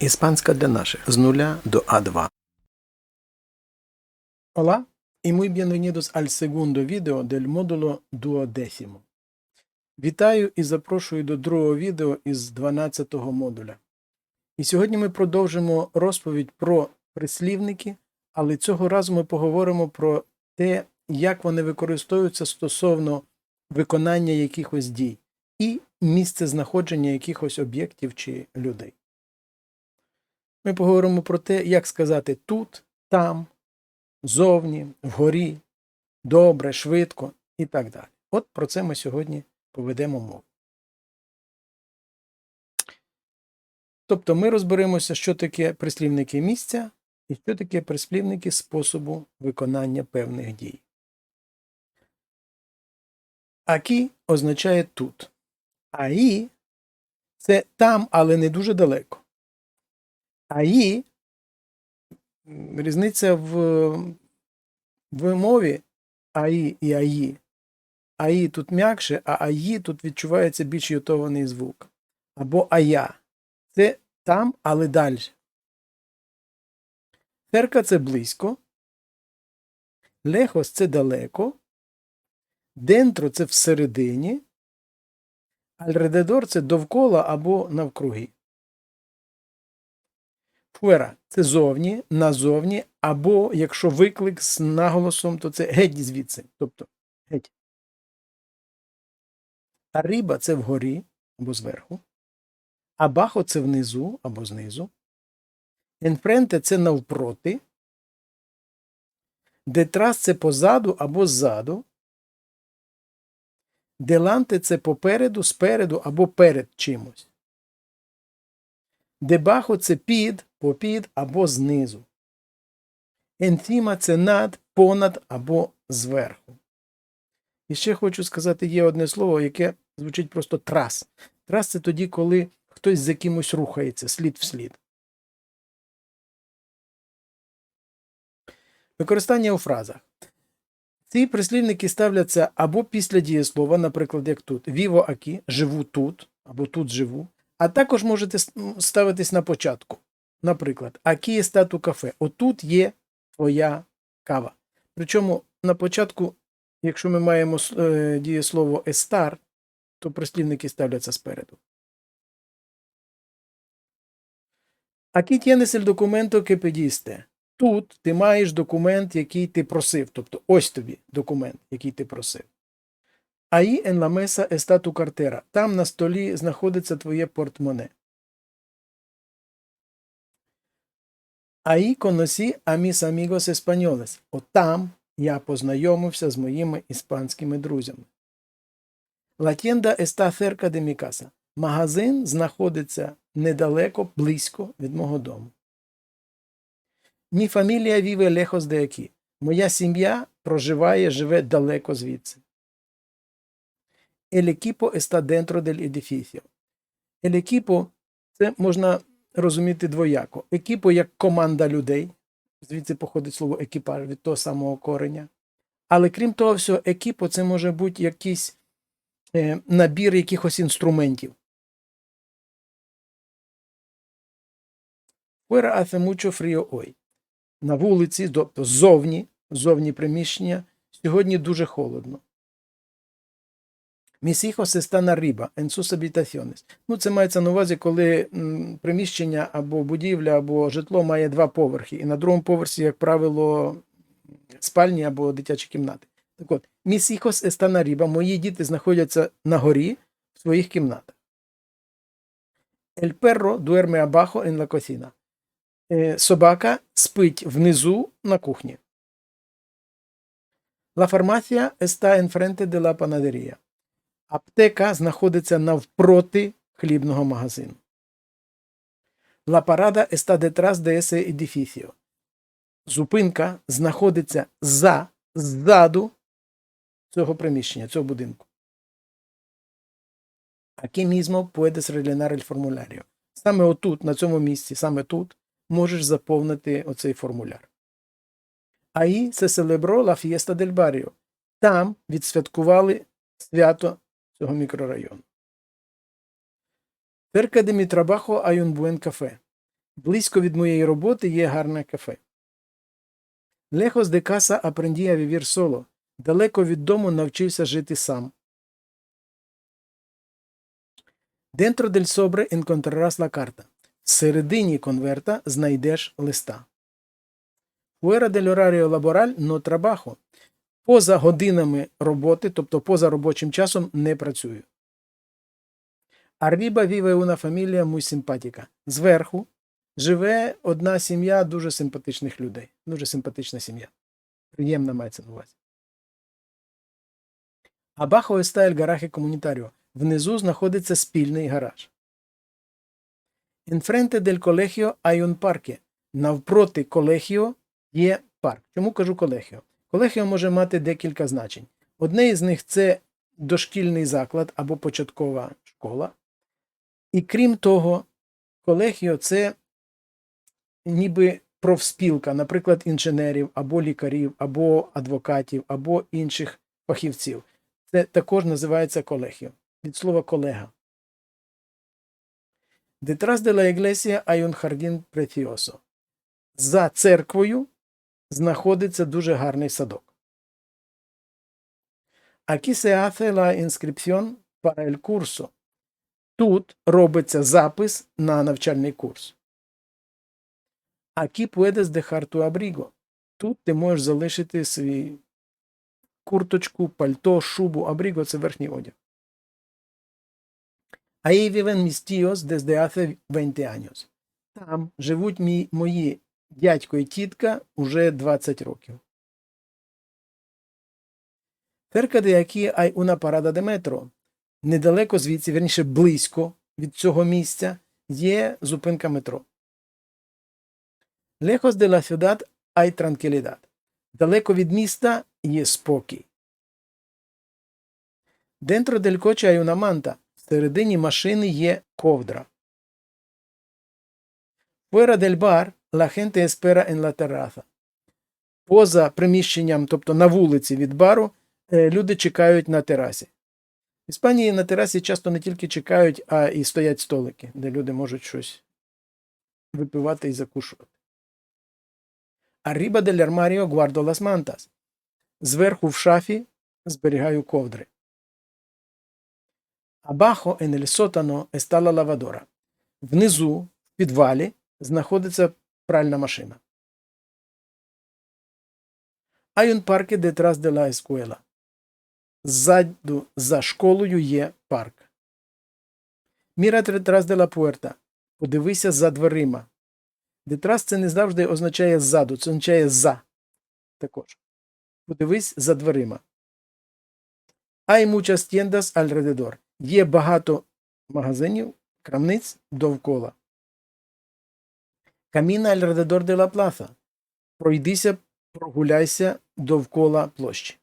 Іспанська для наших з нуля до А2. Hola y muy bienvenidos al segundo video del módulo duodécimo. Вітаю і запрошую до другого відео із 12-го модуля. І сьогодні ми продовжимо розповідь про прислівники, але цього разу ми поговоримо про те, як вони використовуються стосовно виконання якихось дій і місце знаходження якихось об'єктів чи людей. Ми поговоримо про те, як сказати тут, там, зовні, вгорі, добре, швидко і так далі. От про це ми сьогодні поведемо мову. Тобто ми розберемося, що таке прислівники місця і що таке прислівники способу виконання певних дій. Акі означає тут. Аї це там, але не дуже далеко. Аї різниця в, в мові аї і аї. Аї тут м'якше, а аї тут відчувається більш йотований звук. Або ая. Це там, але далі. Терка це близько. Лехос це далеко. Дентро це всередині. Альредедор це довкола або навкруги. Фуера це зовні, назовні, або якщо виклик з наголосом, то це геть звідси. Тобто геть. А риба це вгорі або зверху. А бахо це внизу або знизу. Енфренте це навпроти. Детрас це позаду або ззаду. Деланте це попереду, спереду або перед чимось. Дебахо це під, попід або знизу. Енфіма це над, понад або зверху. І ще хочу сказати, є одне слово, яке звучить просто трас. Трас це тоді, коли хтось за кимось рухається, слід в слід. Використання у фразах. Ці прислівники ставляться або після дієслова, наприклад, як тут віво акі, живу тут, або тут живу, а також можете ставитись на початку. Наприклад, акі є стату кафе. Отут є твоя кава. Причому на початку, якщо ми маємо е, дієслово естар, то прислівники ставляться спереду. El documento que pediste. Тут ти маєш документ, який ти просив. Тобто ось тобі документ, який ти просив. En la mesa está. Там на столі знаходиться твоє портмоне. Ahí conocí a mis amigos españoles. От там я познайомився з моїми іспанськими друзями. La tienda está cerca de mi casa. Магазин знаходиться недалеко, близько від мого дому. Mi familia vive lejos de aquí. Моя сім'я проживає, живе далеко звідси. El equipo está dentro del edificio. El equipo – це можна розуміти двояко. Екіпо як команда людей, звідси походить слово екіпаж від того самого кореня. Але крім того всього, екіпо це може бути якийсь е, набір якихось інструментів. На вулиці, тобто ззовні, ззовні приміщення, сьогодні дуже холодно. Mis hijos están arriba, en sus habitaciones. Ну, це мається на увазі, коли приміщення або будівля, або житло має два поверхи. І на другому поверсі, як правило, спальні або дитячі кімнати. Так от, mis hijos están arriba, мої діти знаходяться на горі в своїх кімнатах. El perro duerme abajo en la cocina. Е, Собака спить внизу на кухні. La farmacia está enfrente de la panadería. Аптека знаходиться навпроти хлібного магазину. La parada está detrás de ese edificio. Зупинка знаходиться за, ззаду цього приміщення, цього будинку. Aquí mismo puedes rellenar el formulario. Саме отут, на цьому місці, саме тут, можеш заповнити оцей формуляр. Ahí se celebró la fiesta del barrio. Там відсвяткували свято цього мікрорайону. Trabajo hay un buen café. Близько від моєї роботи є гарне кафе. De casa aprendí a vivir solo. Далеко від дому навчився жити сам. Dentro del sobre encontrarás la carta. Всередині конверта знайдеш листа. Fuera del horario laboral no trabajo. Поза годинами роботи, тобто поза робочим часом, не працюю. Arriba vive una familia muy simpática. Зверху живе одна сім'я дуже симпатичних людей. Дуже симпатична сім'я. Приємна мається на увазі. Abajo está el comunitario. Внизу знаходиться спільний гараж. Enfrente del colegio hay un. Навпроти колегіо є парк. Чому кажу колегіо? Колегіо може мати декілька значень. Одне із них це дошкільний заклад або початкова школа. І крім того, колегіо це ніби профспілка, наприклад, інженерів, або лікарів, або адвокатів, або інших фахівців. Це також називається колегіо. Від слова колега. Detrás de la iglesia hay un jardín. За церквою знаходиться дуже гарний садок. Aquí se hace la inscripción para el curso. Тут робиться запис на навчальний курс. Aquí puedes dejar tu abrigo. Тут ти можеш залишити свій курточку, пальто, шубу, абріго це верхній одяг. Ahí viven mis tíos desde hace 20 años. Там живуть мої дядько і тітка уже 20 років. Cerca de aquí hay una parada. Недалеко звідси, верніше близько від цього місця, є зупинка метро. Lejos de la ciudad hay tranquilidad. Далеко від міста є спокій. Dentro del coche hay una. Всередині машини є ковдра. Fuera del bar la gente espera en la terraza. Поза приміщенням, тобто на вулиці від бару, е, люди чекають на терасі. В Іспанії на терасі часто не тільки чекають, а і стоять столики, де люди можуть щось випивати і закушувати. Arriba del armario guardo las mantas. Зверху в шафі зберігаю ковдри. Abajo en el sótano está la lavadora. Внизу, в підвалі, знаходиться пральна машина. Hay un parque detrás de la escuela. Ззаду за школою є парк. Mira detrás de la puerta. Подивися за дверима. Детрас це не завжди означає ззаду, це означає за. Також. Подивись за дверима. Hay muchas tiendas alrededor. Є багато магазинів, крамниць довкола. Camina alrededor de la plaza. Пройдися, прогуляйся довкола площі.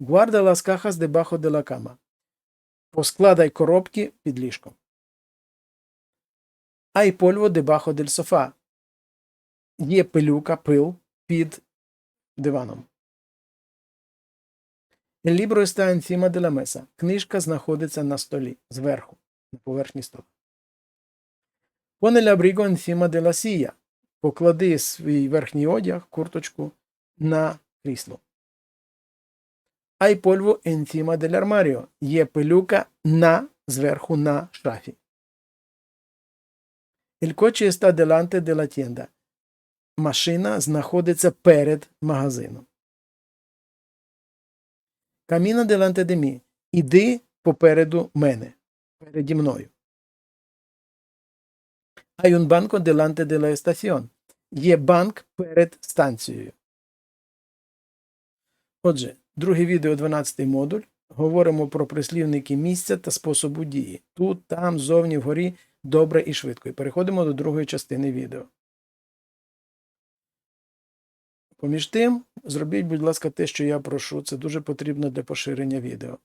Guarda las cajas debajo de la cama. Поскладай коробки під ліжком. Hay polvo debajo del sofá. Є пилюка, пил під диваном. El libro está encima de la. Книжка знаходиться на столі, зверху, на поверхні стола. Pon el abrigo encima de la silla. Поклади свій верхній одяг, курточку, на крісло. Hay polvo encima del armario. Є пилюка на, зверху на шафі. El coche está delante de la tienda. Машина знаходиться перед магазином. Каміна деланте де мі. Іди попереду мене. Переді мною. Hay un banco delante de la estación. Є банк перед станцією. Отже, друге відео, 12 модуль. Говоримо про прислівники місця та способу дії. Тут, там, зовні, вгорі, добре і швидко. І переходимо до другої частини відео. Поміж тим, зробіть, будь ласка, те, що я прошу. Це дуже потрібно для поширення відео.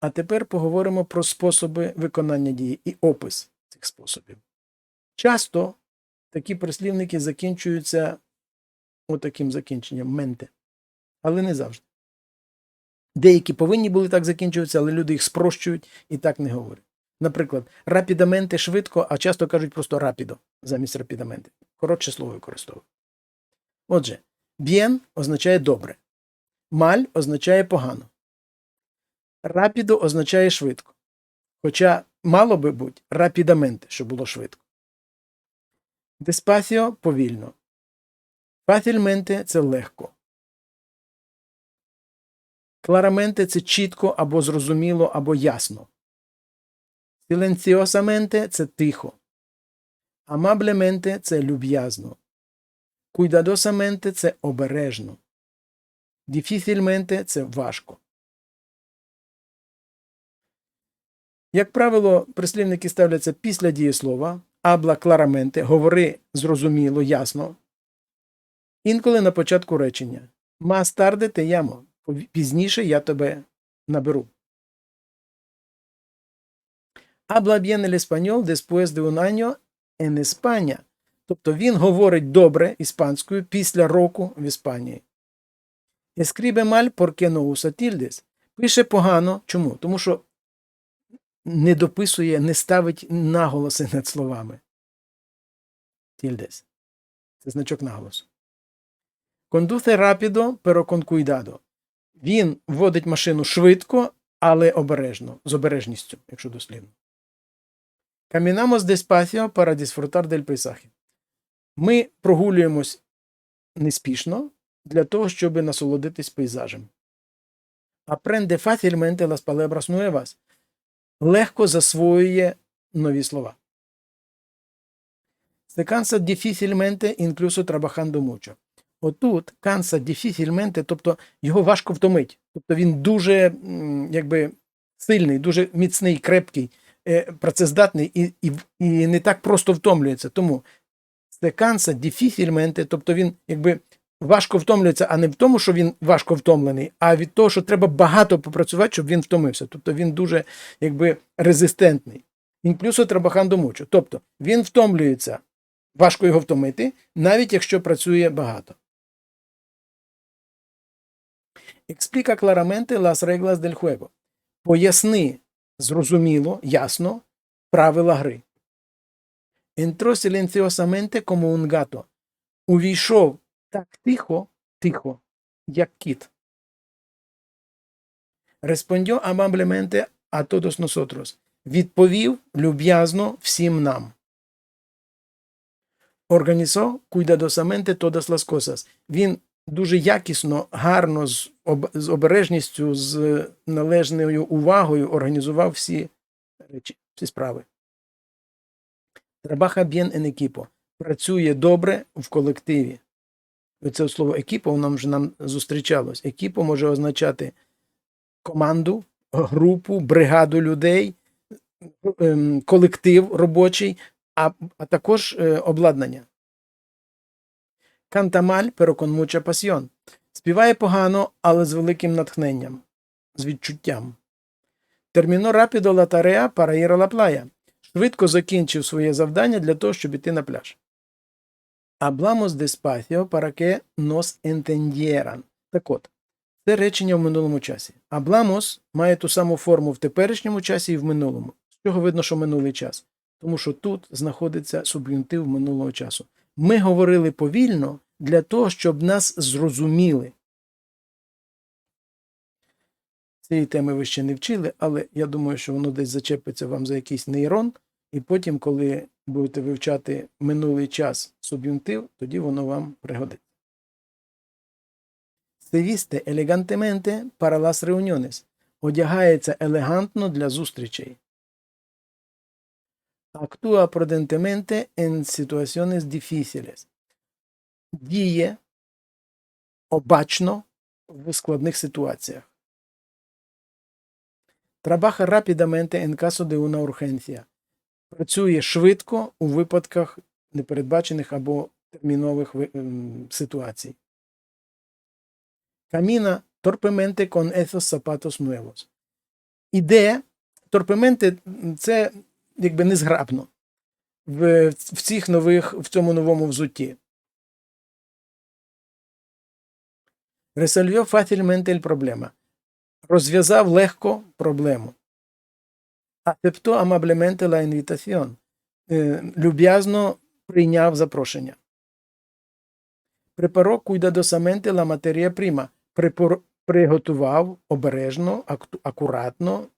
А тепер поговоримо про способи виконання дії і опис цих способів. Часто такі прислівники закінчуються отаким закінченням менте. Але не завжди. Деякі повинні були так закінчуватися, але люди їх спрощують і так не говорять. Наприклад, рапідаменте швидко, а часто кажуть просто рапідо замість рапідаменте. Коротше слово використовують. Отже, bien означає добре. Маль означає погано. Рапідо означає швидко. Хоча мало би бути рапідаменте, щоб було швидко. Деспасіо повільно. Фацільменте це легко. Клараменте це чітко або зрозуміло, або ясно. Сіленціосаменте це тихо. Амаблементе це люб'язно. Куйдадосаменте це обережно. Діфісільменте це важко. Як правило, прислівники ставляться після дієслова, абла клараменте, говори зрозуміло, ясно. Інколи на початку речення. Más tarde te llamo. Пізніше я тебе наберу. Habla bien el español después de un año. Тобто він говорить добре іспанською після року в Іспанії. Escribe mal porque no. Пише погано. Чому? Тому що не дописує, не ставить наголоси над словами. Tildes. Це значок наголосу. Rápido, pero con. Він водить машину швидко, але обережно, з обережністю, якщо дослідно. Caminamos despacio para disfrutar del paisaje. Ми прогулюємось неспішно для того, щоб насолодитись пейзажем. Aprende fácilmente las palabras nuevas. Легко засвоює нові слова. Se cansa difícilmente incluso trabajando mucho. Отут канса дефісільменте, тобто його важко втомить. Тобто він дуже якби, сильний, дуже міцний, крепкий, е, працездатний і, і, і не так просто втомлюється. Тому це канса дефісільменте, тобто він якби важко втомлюється, а не в тому, що він важко втомлений, а від того, що треба багато попрацювати, щоб він втомився. Тобто він дуже якби резистентний. Інклюсо трабахан домучу. Тобто він втомлюється, важко його втомити, навіть якщо працює багато. Explica claramente las reglas del juego. Поясни зрозуміло, ясно правила гри. Entró silenciosamente como un gato. Увійшов так тихо, тихо, як кіт. Respondió amablemente a todos nosotros. Відповів люб'язно всім нам. Організó cuidadosamente todas las cosas. Він дуже якісно, гарно, з, об, з обережністю, з належною увагою організував всі речі, всі справи. Bien en equipo. Працює добре в колективі. Оце слово екіпо нам вже нам зустрічалось. Екіпо може означати команду, групу, бригаду людей, ем, колектив робочий, а, а також е, обладнання. Кантамаль пероконмуча пасьйон. Співає погано, але з великим натхненням, з відчуттям. Терміно рапідо ла тареа параїра ла плая. Швидко закінчив своє завдання для того, щоб іти на пляж. Hablamos despacio para que nos entendieran. Так от, це речення в минулому часі. Hablamos має ту саму форму в теперішньому часі і в минулому. З цього видно, що минулий час. Тому що тут знаходиться суб'юнктив минулого часу. Ми говорили повільно для того, щоб нас зрозуміли. Цієї теми ви ще не вчили, але я думаю, що воно десь зачепиться вам за якийсь нейрон, і потім, коли будете вивчати минулий час суб'юнктив, тоді воно вам пригодиться. Viste elegantemente para las. Одягається елегантно для зустрічей. Actúa prudentemente en situaciones difíciles. Діє обачно в складних ситуаціях. Trabaja rápidamente en caso de una urgencia. Працює швидко у випадках непередбачених або термінових ситуацій. Camina torpemente con esos zapatos nuevos. Іде торпементе це якби незграбно в, в цих нових, в цьому новому взутті. Resolvió fácilmente el problema. Розв'язав легко проблему. Aceptó amablemente la invitación. Е, Люб'язно прийняв запрошення. Preparó cuidadosamente la materia prima. Припор- Приготував обережно, акуратно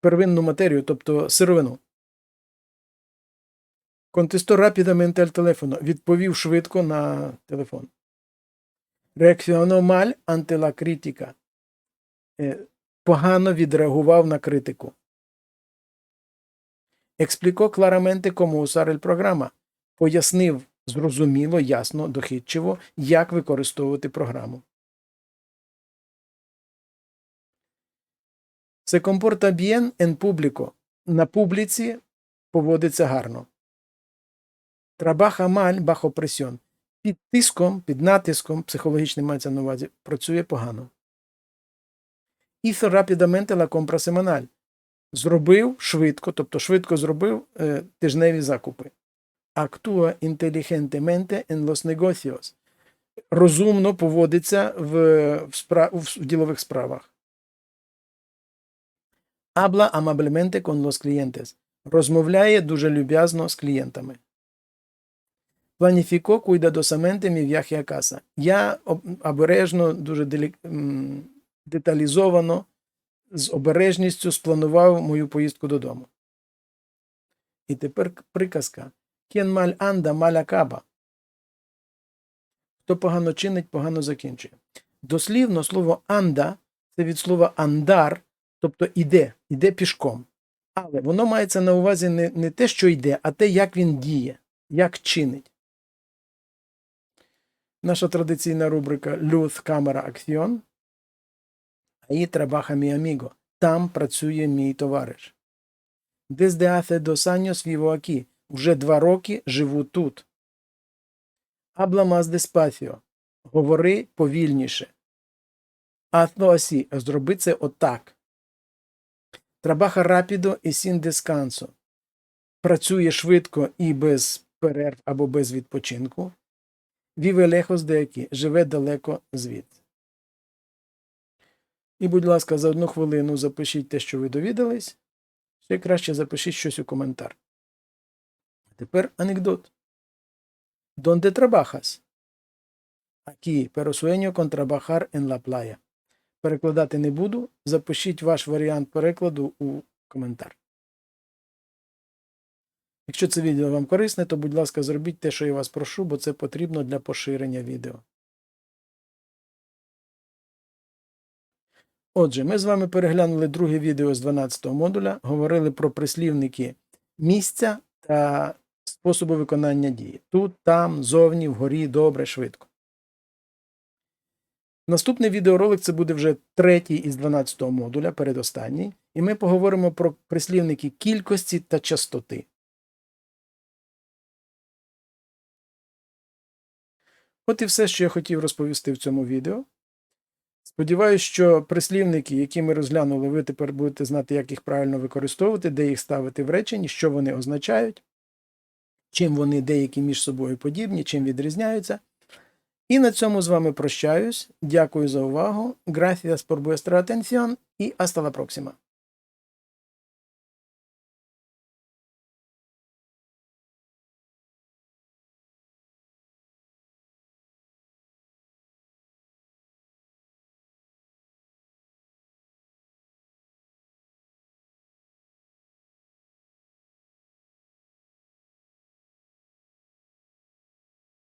первинну матерію, тобто сировину. Contestó rápidamente al teléfono. Відповів швидко на телефон. Reaccionó mal ante la crítica. Погано відреагував на критику. Claramente cómo usar el programa. Пояснив зрозуміло, ясно, дохідчиво, як використовувати програму. Se comporta bien en público. На публіці поводиться гарно. Trabaja mal bajo presión. Під тиском, під натиском, психологічним мається на увазі, працює погано. Hizo rápidamente la compra semanal. Зробив швидко, тобто швидко зробив е, тижневі закупи. Actúa inteligentemente en los negocios. Розумно поводиться в, в, спра... в ділових справах. Habla amablemente con los clientes. Розмовляє дуже люб'язно з клієнтами. Planificó cuidadosamente mi viaje a casa. Я обережно, дуже делік... деталізовано, з обережністю спланував мою поїздку додому. І тепер приказка. Quien mal anda, mal acaba. Хто погано чинить, погано закінчує. Дослівно слово анда це від слова андар, тобто іде, іде пішком. Але воно мається на увазі не, не те, що йде, а те, як він діє, як чинить. Наша традиційна рубрика Luz Cámara Acción. Ahí trabaja mi amigo. Там працює мій товариш. Desde hace dos años vivo aquí. Вже два роки живу тут. Habla más despacio. Говори повільніше. Hazlo así. Зроби це отак. Trabaja rápido y sin descanso. Працює швидко і без перерв або без відпочинку. Vive lejos de aquí. Живе далеко звідси. І, будь ласка, за одну хвилину запишіть те, що ви довідались. Ще краще запишіть щось у коментар. Тепер анекдот. Aquí, pero sueño con trabajar en la playa. Перекладати не буду. Запишіть ваш варіант перекладу у коментар. Якщо це відео вам корисне, то, будь ласка, зробіть те, що я вас прошу, бо це потрібно для поширення відео. Отже, ми з вами переглянули друге відео з 12 модуля, говорили про прислівники місця та способи виконання дії. Тут, там, зовні, вгорі, добре, швидко. Наступний відеоролик це буде вже третій із 12 модуля, передостанній, і ми поговоримо про прислівники кількості та частоти. От і все, що я хотів розповісти в цьому відео. Сподіваюсь, що прислівники, які ми розглянули, ви тепер будете знати, як їх правильно використовувати, де їх ставити в реченні, що вони означають, чим вони деякі між собою подібні, чим відрізняються. І на цьому з вами прощаюсь. Дякую за увагу. Gracias por vuestra atención і hasta la próxima.